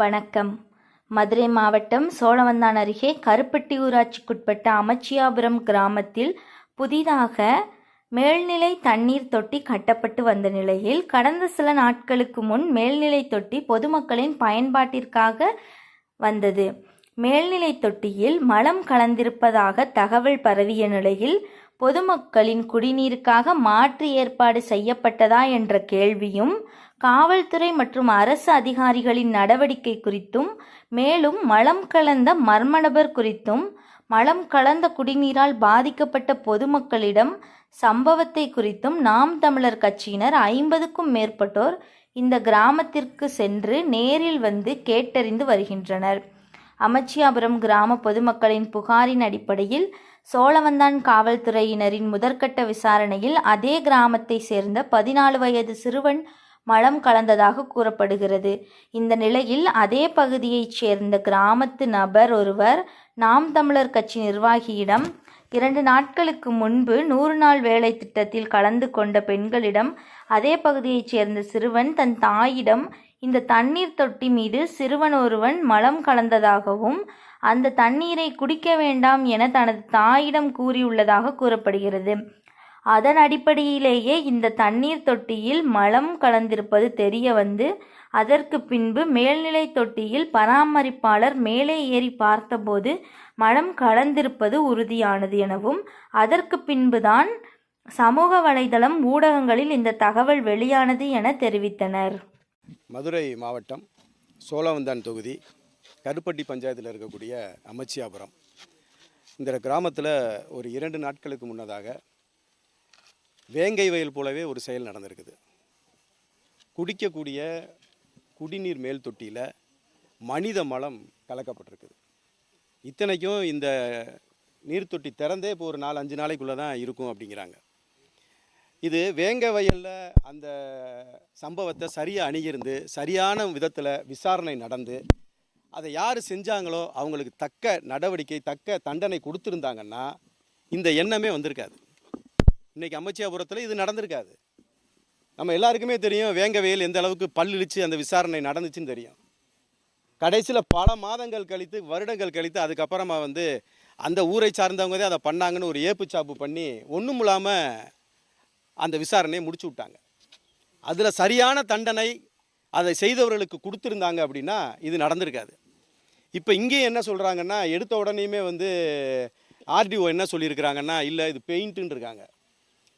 வணக்கம். மதுரை மாவட்டம் சோழவந்தான் அருகே கருப்பட்டி ஊராட்சிக்குட்பட்ட அமைச்சியாபுரம் கிராமத்தில் புதிதாக மேல்நிலை தண்ணீர் தொட்டி கட்டப்பட்டு வந்த நிலையில் கடந்த சில நாட்களுக்கு முன் மேல்நிலை தொட்டி பொதுமக்களின் பயன்பாட்டிற்காக வந்தது. மேல்நிலை தொட்டியில் மலம் கலந்திருப்பதாக தகவல் பரவிய நிலையில் பொதுமக்களின் குடிநீருக்காக மாற்று ஏற்பாடு செய்யப்பட்டதா என்ற கேள்வியும் காவல்துறை மற்றும் அரசு அதிகாரிகளின் நடவடிக்கை குறித்தும் மேலும் மலம் கலந்த மர்ம நபர் குறித்தும் மலம் கலந்த குடிநீரால் பாதிக்கப்பட்ட பொதுமக்களிடம் சம்பவத்தை குறித்தும் நாம் தமிழர் கட்சியினர் ஐம்பதுக்கும் மேற்பட்டோர் இந்த கிராமத்திற்கு சென்று நேரில் வந்து கேட்டறிந்து வருகின்றனர். அமைச்சியாபுரம் கிராம பொதுமக்களின் புகாரின் அடிப்படையில் சோழவந்தான் காவல்துறையினரின் முதற்கட்ட விசாரணையில் அதே கிராமத்தை சேர்ந்த பதினாலு வயது சிறுவன் மலம் கலந்ததாக கூறப்படுகிறது. இந்த நிலையில் அதே பகுதியைச் சேர்ந்த கிராமத்து நபர் ஒருவர் நாம் தமிழர் கட்சி நிர்வாகியிடம் இரண்டு நாட்களுக்கு முன்பு நூறு நாள் வேலை திட்டத்தில் கலந்து கொண்ட பெண்களிடம் அதே பகுதியைச் சேர்ந்த சிறுவன் தன் தாயிடம் இந்த தண்ணீர் தொட்டி மீது சிறுவன் ஒருவன் மலம் கலந்ததாகவும் அந்த தண்ணீரை குடிக்க வேண்டாம் என தனது தாயிடம் கூறியுள்ளதாக கூறப்படுகிறது. அதன் அடிப்படையிலேயே இந்த தண்ணீர் தொட்டியில் மலம் கலந்திருப்பது தெரிய வந்து அதற்கு பின்பு மேல்நிலை தொட்டியில் பராமரிப்பாளர் மேலே ஏறி பார்த்தபோது மலம் கலந்திருப்பது உறுதியானது எனவும் அதற்கு பின்புதான் சமூக வலைதளம் ஊடகங்களில் இந்த தகவல் வெளியானது என தெரிவித்தனர். மதுரை மாவட்டம் சோழவந்தான் தொகுதி கருப்பட்டி பஞ்சாயத்தில் இருக்கக்கூடிய அமைச்சியாபுரம். இந்த கிராமத்தில் ஒரு இரண்டு நாட்களுக்கு முன்னதாக வேங்கை வயல் போலவே ஒரு செயல் நடந்திருக்குது. குடிக்கக்கூடிய குடிநீர் மேல் தொட்டியில் மனித மலம் கலக்கப்பட்டிருக்குது. இத்தனைக்கும் இந்த நீர்த்தொட்டி திறந்தே இப்போ ஒரு நாலு அஞ்சு நாளைக்குள்ளே தான் இருக்கும் அப்படிங்கிறாங்க. இது வேங்க வயலில் அந்த சம்பவத்தை சரியாக அணுகிருந்து சரியான விதத்தில் விசாரணை நடந்து அதை யார் செஞ்சாங்களோ அவங்களுக்கு தக்க நடவடிக்கை தக்க தண்டனை கொடுத்துருந்தாங்கன்னா இந்த எண்ணமே வந்திருக்காது. இன்றைக்கி அமைச்சியாபுரத்தில் இது நடந்திருக்காது. நம்ம எல்லாருக்குமே தெரியும் வேங்க வயல் எந்த அளவுக்கு பல்லிழிச்சு அந்த விசாரணை நடந்துச்சுன்னு தெரியும். கடைசியில் பல மாதங்கள் கழித்து வருடங்கள் கழித்து அதுக்கப்புறமா வந்து அந்த ஊரை சார்ந்தவங்க தான் அதை பண்ணாங்கன்னு ஒரு ஏப்பு சாப்பு பண்ணி ஒன்றும் இல்லாமல் அந்த விசாரணையை முடிச்சு விட்டாங்க. அதில் சரியான தண்டனை அதை செய்தவர்களுக்கு கொடுத்துருந்தாங்க அப்படின்னா இது நடந்திருக்காது. இப்போ இங்கேயும் என்ன சொல்கிறாங்கன்னா எடுத்த உடனேயுமே வந்து ஆர்டிஓ என்ன சொல்லியிருக்கிறாங்கன்னா இல்லை இது பெயிண்ட்டுன்னு இருக்காங்க.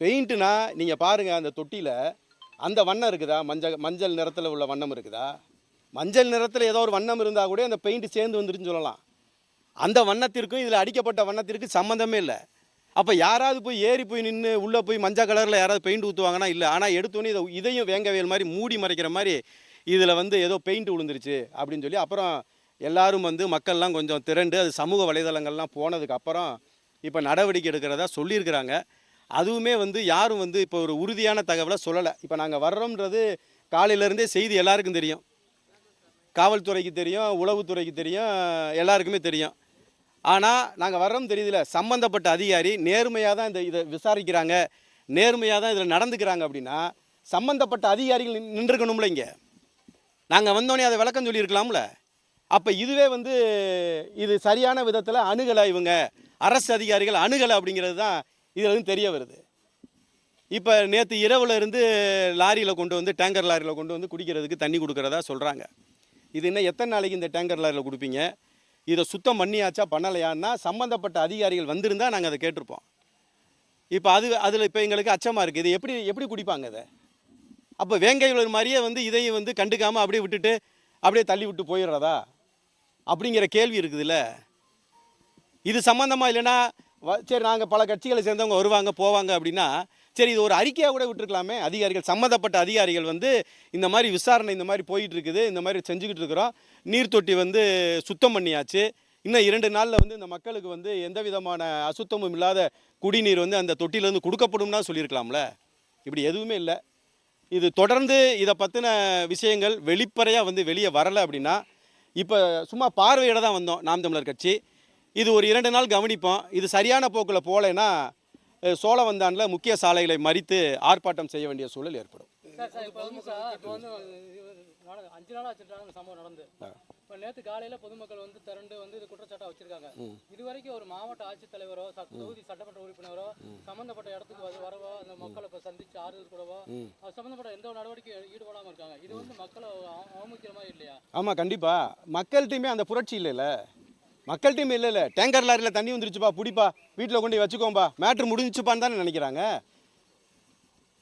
பெயிண்ட்டுனா நீங்கள் பாருங்கள் அந்த தொட்டியில் அந்த வண்ணம் இருக்குதா? மஞ்சள் மஞ்சள் நிறத்தில் உள்ள வண்ணம் இருக்குதா? மஞ்சள் நிறத்தில் ஏதோ ஒரு வண்ணம் இருந்தால் கூட அந்த பெயிண்ட் சேர்ந்து வந்துருன்னு சொல்லலாம். அந்த வண்ணத்திற்கும் இதில் அடிக்கப்பட்ட வண்ணத்திற்கு சம்மந்தமே இல்லை. அப்போ யாராவது போய் ஏறி போய் நின்று உள்ளே போய் மஞ்சள் கலரில் யாராவது பெயிண்ட் ஊற்றுவாங்கன்னா இல்லை. ஆனால் எடுத்தோன்னே இதை இதையும் வேங்கவேல் மாதிரி மூடி மறைக்கிற மாதிரி இதில் வந்து ஏதோ பெயிண்ட் விழுந்துருச்சு அப்படின்னு சொல்லி அப்புறம் எல்லாரும் வந்து மக்கள்லாம் கொஞ்சம் திரண்டு அது சமூக வலைதளங்கள்லாம் போனதுக்கப்புறம் இப்போ நடவடிக்கை எடுக்கிறதா சொல்லியிருக்கிறாங்க. அதுவுமே வந்து யாரும் வந்து இப்போ ஒரு உறுதியான தகவலை சொல்லலை. இப்போ நாங்கள் வர்றோம்ன்றது காலையிலேருந்தே செய்தி எல்லாருக்கும் தெரியும். காவல்துறைக்கு தெரியும் உளவுத்துறைக்கு தெரியும் எல்லாருக்குமே தெரியும். ஆனால் நாங்கள் வர்றோம் தெரியல சம்மந்தப்பட்ட அதிகாரி நேர்மையாக தான் இந்த இதை விசாரிக்கிறாங்க நேர்மையாக தான் இதில் நடந்துக்கிறாங்க அப்படின்னா சம்மந்தப்பட்ட அதிகாரிகள் நின்- நின்றுக்கணும்ல இங்கே. நாங்கள் வந்தோடனே அதை விளக்கம் சொல்லியிருக்கலாம்ல. அப்போ இதுவே வந்து இது சரியான விதத்தில் அணுகலை இவங்க? அரசு அதிகாரிகள் அணுகலை அப்படிங்கிறது தான் இதில் வந்து தெரிய வருது. இப்போ நேற்று இரவில் இருந்து லாரியில் கொண்டு வந்து டேங்கர் லாரியில் கொண்டு வந்து குடிக்கிறதுக்கு தண்ணி கொடுக்குறதா சொல்கிறாங்க இது இன்னும் எத்தனை நாளைக்கு இந்த டேங்கர் லாரியில் கொடுப்பீங்க? இதை சுத்தம் பண்ணியாச்சா பண்ணலையான்னா சம்மந்தப்பட்ட அதிகாரிகள் வந்திருந்தால் நாங்கள் அதை கேட்டிருப்போம். இப்போ அது அதில் இப்போ எங்களுக்கு அச்சமாக இருக்குது இது எப்படி எப்படி குடிப்பாங்க இதை? அப்போ வேங்கையுள்ள மாதிரியே வந்து இதையும் வந்து கண்டுக்காமல் அப்படியே விட்டுட்டு அப்படியே தள்ளி விட்டு போயிடுறதா? அப்படிங்கிற கேள்வி இருக்குதுல்ல. இது சம்மந்தமாக இல்லைன்னா வ- சரி நாங்கள் பல கட்சிகளை சேர்ந்தவங்க வருவாங்க போவாங்க அப்படின்னா சரி இது ஒரு அறிக்கையாக கூட விட்டுருக்கலாமே. அதிகாரிகள் சம்மந்தப்பட்ட அதிகாரிகள் வந்து இந்த மாதிரி விசாரணை இந்த மாதிரி போயிட்டு இருக்குது இந்த மாதிரி செஞ்சுக்கிட்டு இருக்கிறோம். நீர் தொட்டி வந்து சுத்தம் பண்ணியாச்சு. இன்னும் இரண்டு நாளில் வந்து இந்த மக்களுக்கு வந்து எந்த விதமான அசுத்தமும் இல்லாத குடிநீர் வந்து அந்த தொட்டியிலேருந்து கொடுக்கப்படும்னா சொல்லியிருக்கலாம்ல. இப்படி எதுவுமே இல்லை. இது தொடர்ந்து இதை பற்றின விஷயங்கள் வெளிப்படையாக வந்து வெளியே வரலை அப்படின்னா இப்போ சும்மா பார்வையிட தான் வந்தோம் நாம் தமிழர் கட்சி. இது ஒரு இரண்டு நாள் கவனிப்போம். இது சரியான போக்கில் போகலைன்னா சோழவந்தானில் முக்கிய சாலைகளை மறித்து ஆர்ப்பாட்டம் செய்ய வேண்டிய சூழல் ஏற்படும். அஞ்சு நாள் ஆச்சுட்டாங்க சம்பவம் நடந்து. இப்போ நேற்று காலையில் பொதுமக்கள் வந்து திரண்டு வந்து இது குற்றச்சாட்டை வச்சிருக்காங்க. இது வரைக்கும் ஒரு மாவட்ட ஆட்சித்தலைவரோ தொகுதி சட்டமன்ற உறுப்பினரோ சம்பந்தப்பட்ட இடத்துக்கு வந்து வரவோ அந்த மக்களை இப்போ சந்திச்சு ஆறுதல் கூடவோ அது சம்பந்தப்பட்ட எந்த ஒரு நடவடிக்கை ஈடுபடாமல் இருக்காங்க. இது வந்து மக்களை அவ- அவமதிக்கிற மாதிரி இல்லையா? ஆமாம் கண்டிப்பாக மக்கள்கிட்டையுமே அந்த புரட்சி இல்லைல்ல. மக்கள்கிட்டையுமே இல்லைல்ல டேங்கர் லாரியில் தண்ணி வந்துருச்சுப்பா பிடிப்பா. வீட்டில் கொண்டு வச்சுக்கோம்பா. மேட்ரு முடிஞ்சுப்பான்னு தானே நினைக்கிறாங்க.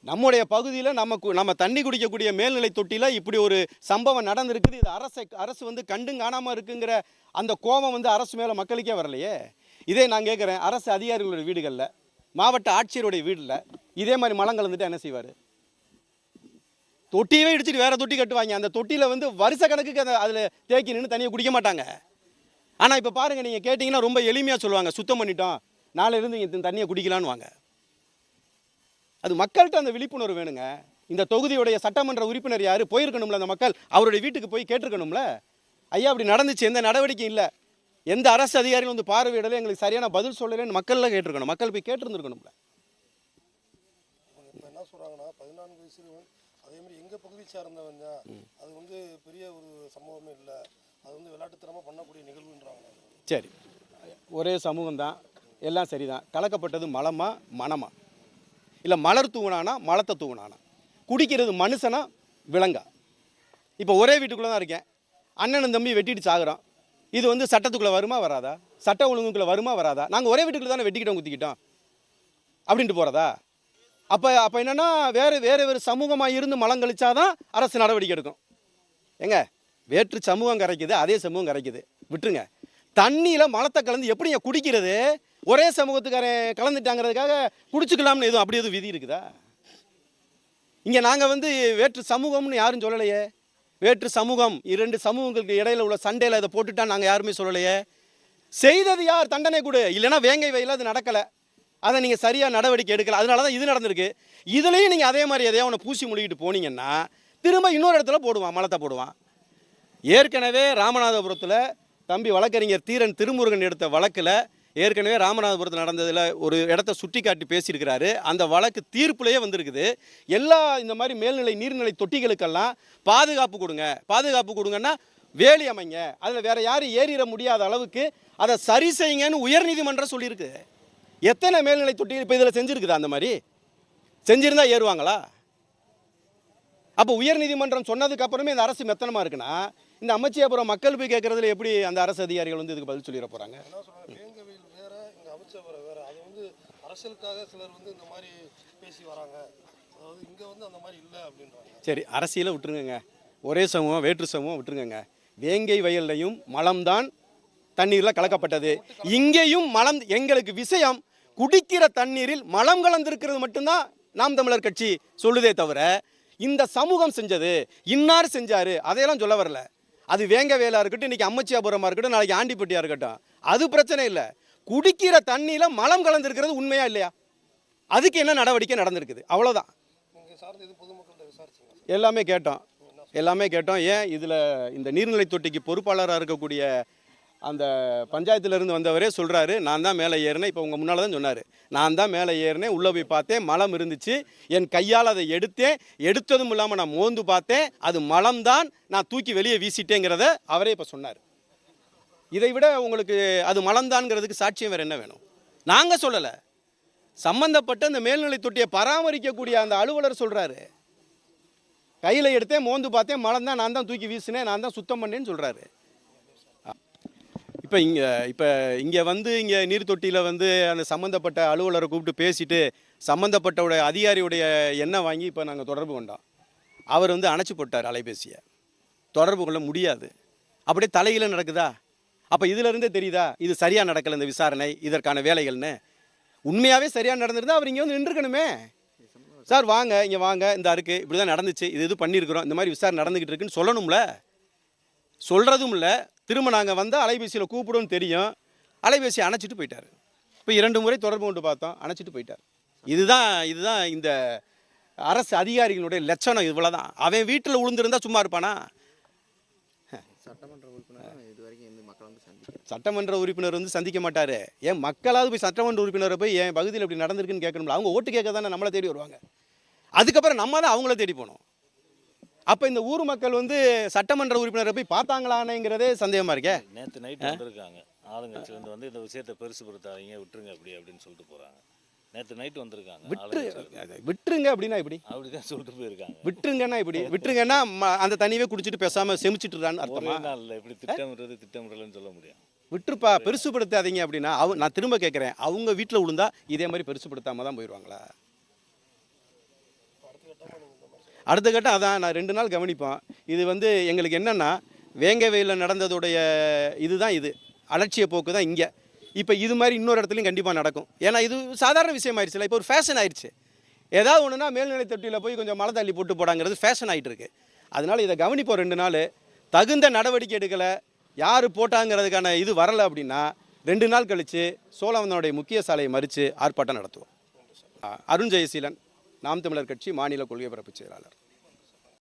நம்முடைய பகுதியில் நம்ம கு- நம்ம தண்ணி குடிக்கக்கூடிய மேல்நிலை தொட்டியில் இப்படி ஒரு சம்பவம் நடந்திருக்குது. இது அரசை அரசு வந்து கண்டும் காணாமல் இருக்குங்கிற அந்த கோபம் வந்து அரசு மேலே மக்களுக்கே வரலையே. இதே நான் கேட்குறேன் அரசு அதிகாரிகளுடைய வீடுகளில் மாவட்ட ஆட்சியருடைய வீட்டில் இதே மாதிரி மலம் கலந்துட்டு என்ன செய்வார்? தொட்டியவே இடிச்சிட்டு வேறு தொட்டி கட்டுவாங்க. அந்த தொட்டியில் வந்து வருஷ கணக்குக்கு அந்த அதில் தேக்கி நின்று தண்ணியை குடிக்க மாட்டாங்க. ஆனால் இப்போ பாருங்கள் நீங்கள் கேட்டிங்கன்னா ரொம்ப எளிமையாக சொல்லுவாங்க. சுத்தம் பண்ணிட்டோம். நாளையிலேருந்து இங்கே தண்ணியை குடிக்கலான்னு வாங்க. அது மக்கள்கிட்ட அந்த விழிப்புணர்வு வேணுங்க. இந்த தொகுதியுடைய சட்டமன்ற உறுப்பினர் யார்? போயிருக்கணும்ல அந்த மக்கள். அவருடைய வீட்டுக்கு போய் கேட்டிருக்கணும்ல? ஐயா அப்படி நடந்துச்சு. எந்த நடவடிக்கையும் இல்லை. எந்த அரசு அதிகாரிகள் வந்து பார்வையிடல எங்களுக்கு சரியான பதில் சொல்லலைன்னு மக்கள்லாம் கேட்டிருக்கணும். மக்கள் போய் கேட்டிருந்துருக்கணும்ல. என்ன சொல்கிறாங்கன்னா பதினான்கு வயசுல அதே மாதிரி எங்கள் பகுதி சார்ந்தவன் தான். அது வந்து பெரிய ஒரு சம்பவமே இல்லை. அது வந்து விளையாட்டுத்தனமாக பண்ணக்கூடிய நிகழ்வுன்றாங்க. சரி. ஒரே சமூகம் தான் எல்லாம் சரிதான். கலக்கப்பட்டது மலமா மனமா இல்லை மலர் தூங்கினானா மலத்தை தூங்கினானா குடிக்கிறது மனுஷனா விலங்கா? இப்போ ஒரே வீட்டுக்குள்ளே தான் இருக்கேன். அண்ணனும் தம்பி வெட்டிட்டு சாகுறோம். இது வந்து சட்டத்துக்குள்ளே வருமா வராதா? சட்ட ஒழுங்குக்குள்ளே வருமா வராதா? நாங்கள் ஒரே வீட்டுக்குள்ளே தானே வெட்டிக்கிட்டோம் குத்திக்கிட்டோம். அப்படின்ட்டு போகிறதா அப்போ அப்போ என்னென்னா வேறு வேறு வேறு சமூகமாக இருந்து மலம் கழிச்சாதான் அரசு நடவடிக்கை எடுக்கும். ஏங்க வேற்று சமூகம் கரைக்குது அதே சமூகம் கரைக்குது. விட்டுருங்க. தண்ணியில் மலத்தை கலந்து எப்படிங்க குடிக்கிறது? ஒரே சமூகத்துக்காரன் கலந்துட்டாங்கிறதுக்காக குடிச்சுக்கலாம்னு எதுவும் அப்படி எதுவும் விதி இருக்குதா? இங்கே நாங்கள் வந்து வேற்று சமூகம்னு யாரும் சொல்லலையே. வேற்று சமூகம் இரண்டு சமூகங்களுக்கு இடையில உள்ள சண்டையில் இதை போட்டுட்டா நாங்கள் யாருமே சொல்லலையே. செய்தது யார்? தண்டனை கொடு. இல்லைன்னா வேங்கை வயலில் அது நடக்கலை. அதை நீங்கள் சரியாக நடவடிக்கை எடுக்கலை. அதனால தான் இது நடந்திருக்கு. இதுலேயும் நீங்கள் அதே மாதிரி எதையோ அவனை பூசி முடிக்கிட்டு போனீங்கன்னா திரும்ப இன்னொரு இடத்துல போடுவான் மலத்தை போடுவான். ஏற்கனவே ராமநாதபுரத்தில் தம்பி வழக்கறிஞர் தீரன் திருமுருகன் எடுத்த வழக்கில் ஏற்கனவே ராமநாதபுரத்தில் நடந்ததில் ஒரு இடத்த சுட்டி காட்டி பேசியிருக்கிறாரு. அந்த வழக்கு தீர்ப்புலேயே வந்திருக்குது. எல்லா இந்த மாதிரி மேல்நிலை நீர்நிலை தொட்டிகளுக்கெல்லாம் பாதுகாப்பு கொடுங்க. பாதுகாப்பு கொடுங்கன்னா வேலி அமைங்க. அதில் வேறு யாரும் ஏறிட முடியாத அளவுக்கு அதை சரி செய்யுங்கன்னு உயர்நீதிமன்றம் சொல்லியிருக்கு. எத்தனை மேல்நிலை தொட்டிகள் இப்போ இதில் செஞ்சுருக்குதா அந்த மாதிரி? செஞ்சுருந்தா ஏறுவாங்களா? அப்போ உயர்நீதிமன்றம் சொன்னதுக்கு அப்புறமே இந்த அரசு மெத்தனமாக இருக்குன்னா இந்த அமைச்சியாபுரம் மக்கள் போய் கேட்கறதுல எப்படி அந்த அரசு அதிகாரிகள் வந்து இதுக்கு பதில் சொல்லிட போகிறாங்க என்ன சொல்கிறாங்க வேங்கவேல் வேற இங்கே அமைச்சவரம் வேற. அது வந்து அரசியலுக்காக சிலர் வந்து இந்த மாதிரி பேசி வராங்க. அதாவது இங்கே வந்து அந்த மாதிரி இல்லை அப்படின்றாங்க. சரி அரசியலை விட்டுருங்கங்க. ஒரே சமூகம் வேற்று சமூகம் விட்டுருங்கங்க. வேங்கை வயல்லையும் மலம்தான் தண்ணீரில் கலக்கப்பட்டது. இங்கேயும் மலம் எங்களுக்கு விஷயம் குடிக்கிற தண்ணீரில் மலம் கலந்திருக்கிறது மட்டும்தான் நாம் தமிழர் கட்சி சொல்லுதே தவிர இந்த சமூகம் செஞ்சது இன்னார் செஞ்சாரு அதையெல்லாம் சொல்ல வரல. அது வேங்க வேலா இருக்கட்டும் இன்னைக்கு அம்மச்சியாபுரமா இருக்கட்டும் நாளைக்கு ஆண்டிப்பட்டியா இருக்கட்டும். அது பிரச்சனை இல்லை. குடிக்கிற தண்ணியில மலம் கலந்திருக்கிறது உண்மையா இல்லையா? அதுக்கு என்ன நடவடிக்கை நடந்திருக்குது? அவ்வளோதான் எல்லாமே கேட்டோம். எல்லாமே கேட்டோம். ஏன் இதில் இந்த நீர்நிலை தொட்டிக்கு பொறுப்பாளராக இருக்கக்கூடிய அந்த பஞ்சாயத்துலேருந்து வந்தவரே சொல்கிறாரு நான் தான் மேலே ஏறினேன். இப்போ உங்கள் முன்னால் தான் சொன்னார். நான் தான் மேலே ஏறினேன் உள்ளே போய் பார்த்தேன் மலம் இருந்துச்சு. என் கையால் அதை எடுத்தேன். எடுத்ததும் இல்லாமல் நான் மோந்து பார்த்தேன். அது மலம் தான் நான் தூக்கி வெளியே வீசிட்டேங்கிறத அவரே இப்போ சொன்னார். இதை விட உங்களுக்கு அது மலம்தான்ங்கிறதுக்கு சாட்சியம் வேறு என்ன வேணும்? நாங்கள் சொல்லலை. சம்பந்தப்பட்ட இந்த மேல்நிலை தொட்டியை பராமரிக்கக்கூடிய அந்த அலுவலர் சொல்கிறாரு கையில் எடுத்தேன் மோந்து பார்த்தேன் மலம் தான் நான் தான் தூக்கி வீசினேன் நான் தான் சுத்தம் பண்ணேன்னு சொல்கிறாரு இப்போ இங்கே இப்போ இங்கே வந்து இங்கே நீர் தொட்டியில் வந்து அந்த சம்மந்தப்பட்ட அலுவலரை கூப்பிட்டு பேசிட்டு சம்மந்தப்பட்டவுடைய அதிகாரியுடைய எண்ணெய் வாங்கி இப்போ நாங்கள் தொடர்பு கொண்டோம். அவர் வந்து அணைச்சி போட்டார் அலைபேசியை. தொடர்பு கொள்ள முடியாது. அப்படியே தலையில நடக்குதா? அப்போ இதிலிருந்தே தெரியுதா? இது சரியாக நடக்கலை இந்த விசாரணை இதற்கான வேலைகள்னு. உண்மையாகவே சரியாக நடந்திருந்தால் அவர் இங்கே வந்து நின்றுக்கணுமே சார் வாங்க இங்கே வாங்க இந்த அருக்கு இப்படி தான் நடந்துச்சு இது இது பண்ணியிருக்கிறோம் இந்த மாதிரி விசாரணை நடந்துக்கிட்டு இருக்குன்னு சொல்லணும்ல. சொல்கிறதும் இல்லை. திரும்ப நாங்கள் வந்தால் அலைபேசியில் கூப்பிடுன்னு தெரியும். அலைபேசி அணைச்சிட்டு போயிட்டார். இப்போ இரண்டு முறை தொடர்பு கொண்டு பார்த்தோம். அணைச்சிட்டு போயிட்டார். இதுதான் இதுதான் இந்த அரசு அதிகாரிகளுடைய லட்சணம் இவ்வளோ தான் அவன் வீட்டில் உளுந்திருந்தா சும்மா இருப்பானா? சட்டமன்ற உறுப்பினர் இது வரைக்கும் எந்த மக்கள் வந்து சந்திக்கல. சட்டமன்ற உறுப்பினர் வந்து சந்திக்க மாட்டார். ஏன் மக்களாவது போய் சட்டமன்ற உறுப்பினரை போய் என் பகுதியில் இப்படி நடந்திருக்குன்னு கேட்கணும்ல? அவங்க ஓட்டு கேட்க தானே நம்மளை தேடி வருவாங்க. அதுக்கப்புறம் நம்ம தான் அவங்கள தேடி போகணும். அப்போ இந்த ஊர் மக்கள் வந்து சட்டமன்ற உறுப்பினரை போய் பார்த்தாங்களானேங்கிறதே சந்தேகமாக இருக்கே? நேற்று நைட் வந்திருக்காங்க. ஆளுங்கட்சியிலேருந்து வந்து இந்த விஷயத்தை பெருசுப்படுத்தாதீங்க விட்டுருங்க அப்படி அப்படின்னு சொல்லிட்டு போகிறாங்க நேற்று நைட் வந்திருக்காங்க விட்டுரு விட்டுருங்க அப்படின்னா இப்படி அப்படிதான் சொல்லிட்டு போயிருக்காங்க. விட்டுருங்கன்னா இப்படி விட்டுருங்கன்னா அந்த தண்ணியவே குடிச்சிட்டு பேசாமல் செமிச்சிட்டுறான்னு அர்த்தமா? ஒரே நாளில் எப்படி திட்டமிடுறது திட்டமிடலன்னு சொல்ல முடியும். விட்டுருப்பா பெருசுப்படுத்தாதீங்க அப்படின்னா அவங்க நான் திரும்ப கேட்குறேன் அவங்க வீட்டில் விழுந்தா இதே மாதிரி பெருசுப்படுத்தாம தான் போயிடுவாங்களா அடுத்த கட்டம் அதான் நான் ரெண்டு நாள் கவனிப்போம் இது வந்து எங்களுக்கு என்னென்னா வேங்கவேலில் நடந்ததுடைய இதுதான் இது. அலட்சிய போக்கு தான் இங்கே. இப்போ இது மாதிரி இன்னொரு இடத்துலையும் கண்டிப்பாக நடக்கும். ஏன்னா இது சாதாரண விஷயம் ஆயிடுச்சுல இப்போ ஒரு ஃபேஷன் ஆயிடுச்சு. ஏதாவது ஒன்றுனா மேல்நிலை தொட்டியில் போய் கொஞ்சம் மழை தள்ளி போட்டு போடாங்கிறது ஃபேஷன் ஆகிட்டு இருக்கு அதனால் இதை கவனிப்போம் ரெண்டு நாள். தகுந்த நடவடிக்கை எடுக்கலை. யார் போட்டாங்கிறதுக்கான இது வரலை அப்படின்னா ரெண்டு நாள் கழித்து சோழவந்தனுடைய முக்கிய சாலையை மறித்து ஆர்ப்பாட்டம் நடத்துவோம். அருண் ஜெயசீலன். நாம் தமிழர் கட்சி மாநில கொள்கை பரப்பு செயலாளர்.